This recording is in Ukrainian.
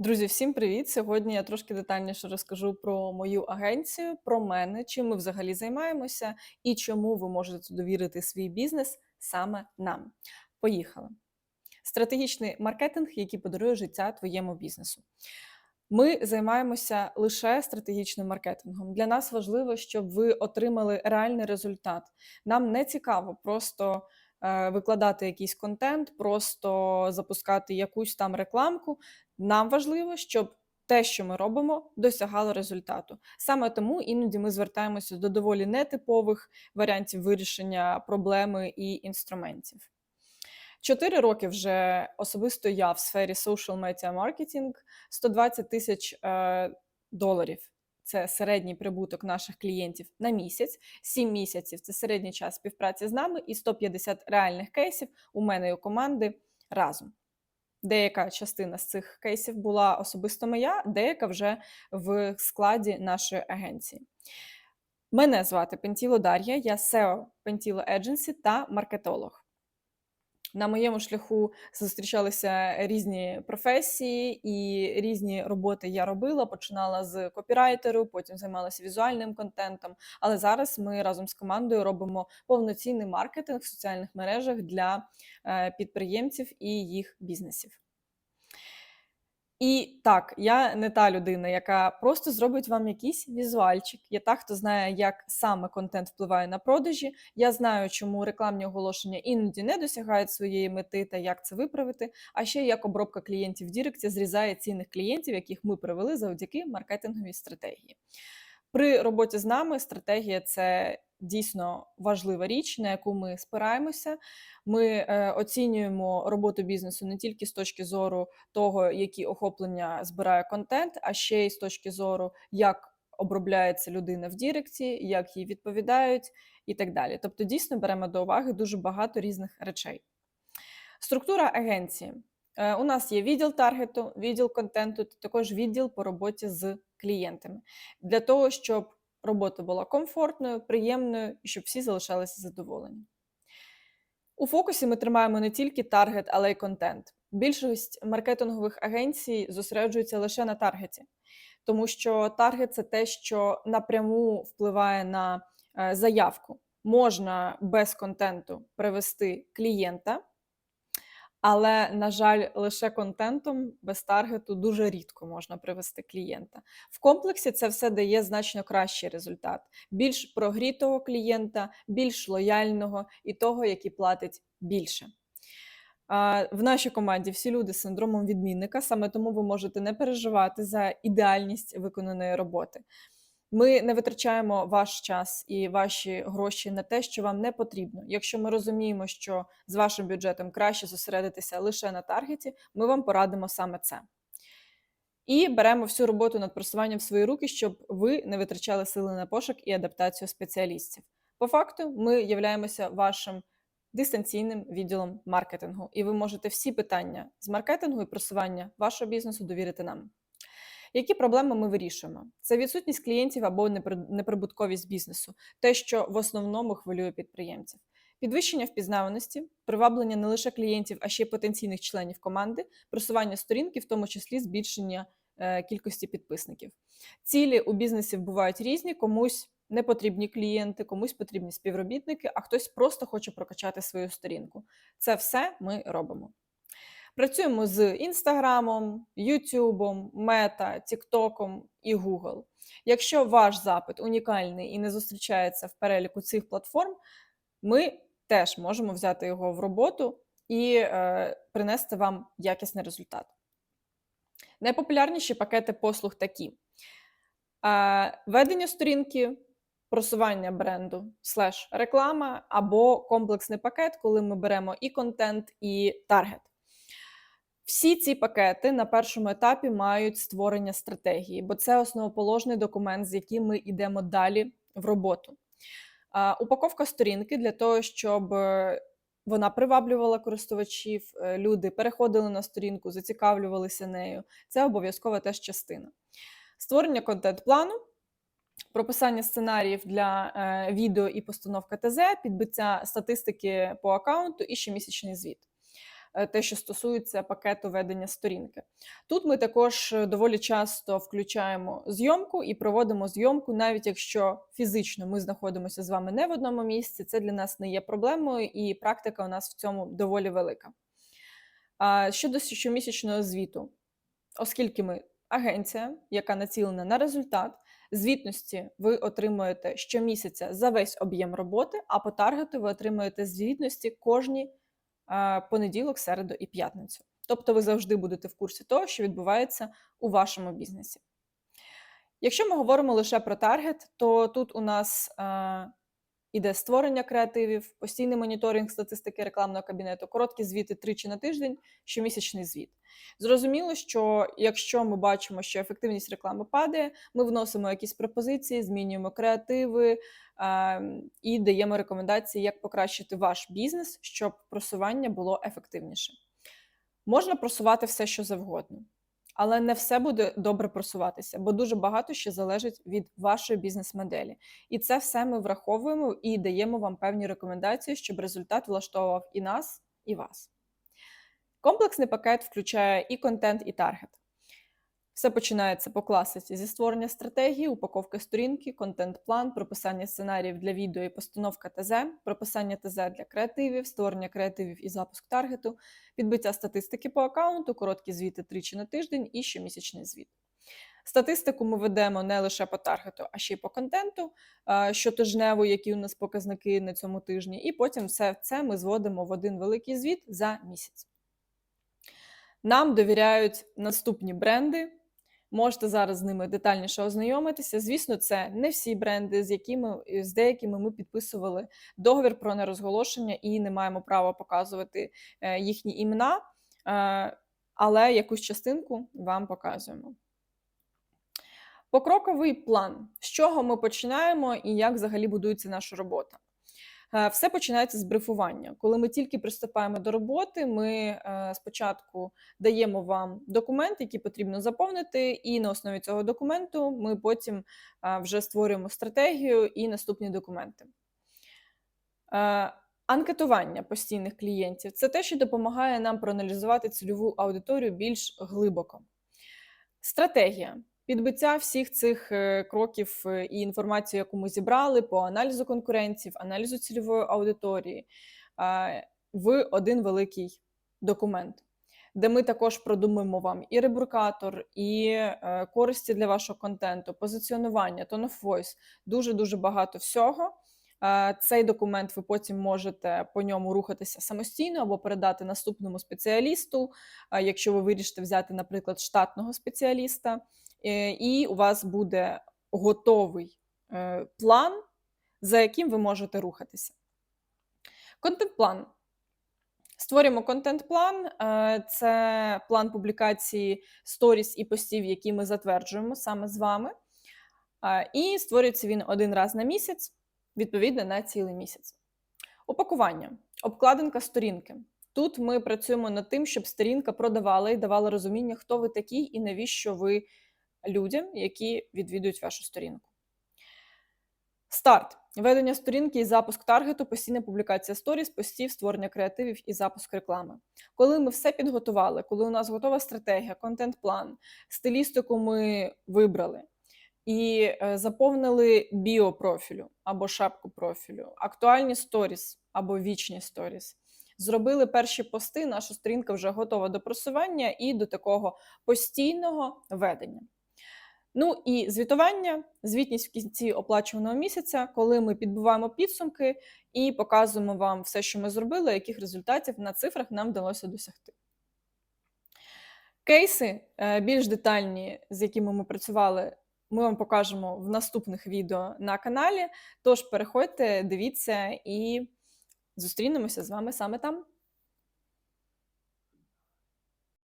Друзі, всім привіт! Сьогодні я трошки детальніше розкажу про мою агенцію, про мене, чим ми взагалі займаємося і чому ви можете довірити свій бізнес саме нам. Поїхали! Стратегічний маркетинг, який подарує життя твоєму бізнесу. Ми займаємося лише стратегічним маркетингом. Для нас важливо, щоб ви отримали реальний результат. Нам не цікаво просто е, викладати якийсь контент, просто запускати якусь там рекламку. Нам важливо, щоб те, що ми робимо, досягало результату. Саме тому іноді ми звертаємося до доволі нетипових варіантів вирішення проблеми і інструментів. Чотири роки вже особисто я в сфері social media marketing, 120 тисяч е, доларів. Це середній прибуток наших клієнтів на місяць, 7 місяців це середній час співпраці з нами, і 150 реальних кейсів у мене і у команди разом. Деяка частина з цих кейсів була особисто моя, деяка вже в складі нашої агенції. Мене звати Пентіло Дар'я, я SEO Пентіло Agency та маркетолог. На моєму шляху зустрічалися різні професії і різні роботи я робила. Починала з копірайтеру, потім займалася візуальним контентом. Але зараз ми разом з командою робимо повноцінний маркетинг в соціальних мережах для е, підприємців і їх бізнесів. І так, я не та людина, яка просто зробить вам якийсь візуальчик. Я та, хто знає, як саме контент впливає на продажі. Я знаю, чому рекламні оголошення іноді не досягають своєї мети та як це виправити. А ще як обробка клієнтів в Діректі зрізає цінних клієнтів, яких ми привели завдяки маркетинговій стратегії. При роботі з нами стратегія це дійсно важлива річ, на яку ми спираємося. Ми е, оцінюємо роботу бізнесу не тільки з точки зору того, які охоплення збирає контент, а ще й з точки зору, як обробляється людина в Діректі, як їй відповідають і так далі. Тобто, дійсно беремо до уваги дуже багато різних речей. Структура агенції. Е, у нас є відділ таргету, відділ контенту, також відділ по роботі з клієнтами для того, щоб робота була комфортною, приємною і щоб всі залишалися задоволені. У фокусі ми тримаємо не тільки таргет, але й контент. Більшість маркетингових агенцій зосереджується лише на таргеті, тому що таргет це те, що напряму впливає на е, заявку. Можна без контенту привести клієнта, але, на жаль, лише контентом без таргету дуже рідко можна привести клієнта. В комплексі це все дає значно кращий результат: більш прогрітого клієнта, більш лояльного і того, який платить більше. В нашій команді всі люди з синдромом відмінника, саме тому ви можете не переживати за ідеальність виконаної роботи. Ми не витрачаємо ваш час і ваші гроші на те, що вам не потрібно. Якщо ми розуміємо, що з вашим бюджетом краще зосередитися лише на таргеті, ми вам порадимо саме це. І беремо всю роботу над просуванням в свої руки, щоб ви не витрачали сили на пошук і адаптацію спеціалістів. По факту, ми являємося вашим дистанційним відділом маркетингу, і ви можете всі питання з маркетингу і просування вашого бізнесу довірити нам. Які проблеми ми вирішуємо? Це відсутність клієнтів або неприбутковість бізнесу, те, що в основному хвилює підприємців. Підвищення впізнаваності, приваблення не лише клієнтів, а ще й потенційних членів команди, просування сторінки, в тому числі збільшення е, кількості підписників. Цілі у бізнесів бувають різні, комусь не потрібні клієнти, комусь потрібні співробітники, а хтось просто хоче прокачати свою сторінку. Це все ми робимо. Працюємо з Інстаграмом, Ютубом, Мета, Тіктоком і Google. Якщо ваш запит унікальний і не зустрічається в переліку цих платформ, ми теж можемо взяти його в роботу і е, принести вам якісний результат. Найпопулярніші пакети послуг такі: е, ведення сторінки, просування бренду, слеш реклама або комплексний пакет, коли ми беремо і контент, і таргет. Всі ці пакети на першому етапі мають створення стратегії, бо це основоположний документ, з яким ми йдемо далі в роботу. Упаковка сторінки для того, щоб е, вона приваблювала користувачів, е, люди переходили на сторінку, зацікавлювалися нею. Це обов'язкова теж частина. Створення контент-плану, прописання сценаріїв для е, відео і постановка ТЗ, підбиття статистики по аккаунту і щомісячний звіт. Е, те, що стосується пакету ведення сторінки. Тут ми також е, доволі часто включаємо зйомку і проводимо зйомку, навіть якщо фізично ми знаходимося з вами не в одному місці, це для нас не є проблемою, і практика у нас в цьому доволі велика. Щодо щомісячного звіту, оскільки ми агенція, яка націлена на результат, звітності ви отримуєте щомісяця за весь об'єм роботи, а по таргету ви отримуєте звітності кожні понеділок, середу і п'ятницю. Тобто ви завжди будете в курсі того, що відбувається у вашому бізнесі. Якщо ми говоримо лише про таргет, то тут у нас іде створення креативів, постійний моніторинг статистики рекламного кабінету, короткі звіти тричі на тиждень, щомісячний звіт. Зрозуміло, що якщо ми бачимо, що ефективність реклами падає, ми вносимо якісь пропозиції, змінюємо креативи е, і даємо рекомендації, як покращити ваш бізнес, щоб просування було ефективніше. Можна просувати все, що завгодно. Але не все буде добре просуватися, бо дуже багато ще залежить від вашої бізнес-моделі. І це все ми враховуємо і даємо вам певні рекомендації, щоб результат влаштовував і нас, і вас. Комплексний пакет включає і контент, і таргет. Все починається по класиці зі створення стратегії, упаковки сторінки, контент-план, прописання сценаріїв для відео і постановка ТЗ, прописання ТЗ для креативів, створення креативів і запуск таргету, підбиття статистики по аккаунту, короткі звіти тричі на тиждень і щомісячний звіт. Статистику ми ведемо не лише по таргету, а ще й по контенту, щотижнево, які у нас показники на цьому тижні, і потім все це ми зводимо в один великий звіт за місяць. Нам довіряють наступні бренди. Можете зараз з ними детальніше ознайомитися. Звісно, це не всі бренди, з якими з деякими ми підписували договір про нерозголошення і не маємо права показувати е, їхні імена, е, але якусь частинку вам показуємо. Покроковий план, з чого ми починаємо і як взагалі будується наша робота. Е, все починається з брифування. Коли ми тільки приступаємо до роботи, ми е, спочатку даємо вам документ, який потрібно заповнити, і на основі цього документу ми потім е, вже створюємо стратегію і наступні документи. Анкетування постійних клієнтів це те, що допомагає нам проаналізувати цільову аудиторію більш глибоко. Стратегія підбиття всіх цих е, кроків е, і інформацію, яку ми зібрали по аналізу конкурентів, аналізу цільової аудиторії в один великий документ, де ми також продумуємо вам і ребрукатор, і е, користі для вашого контенту, позиціонування, tone of voice, дуже дуже багато всього. Цей документ ви потім можете по ньому рухатися самостійно або передати наступному спеціалісту, якщо ви вирішите взяти, наприклад, штатного спеціаліста. Е, і у вас буде готовий е, план, за яким ви можете рухатися. Контент-план. Створюємо контент-план, е, це план публікації сторіс і постів, які ми затверджуємо саме з вами. І створюється він один раз на місяць, відповідно на цілий місяць. Упакування, обкладинка сторінки. Тут ми працюємо над тим, щоб сторінка продавала і давала розуміння, хто ви такий і навіщо ви людям, які відвідують вашу сторінку. Старт. Ведення сторінки і запуск таргету, постійна публікація сторіс, постів, створення креативів і запуск реклами. Коли ми все підготували, коли у нас готова стратегія, контент-план, стилістику ми вибрали і е, заповнили біопрофілю або шапку профілю, актуальні сторіс або вічні сторіс. Зробили перші пости, наша сторінка вже готова до просування і до такого постійного ведення. Ну і звітування, звітність в кінці оплачуваного місяця, коли ми підбиваємо підсумки і показуємо вам все, що ми зробили, яких результатів на цифрах нам вдалося досягти. Кейси е, більш детальні, з якими ми працювали, ми вам покажемо в наступних відео на каналі. Тож переходьте, дивіться і зустрінемося з вами саме там.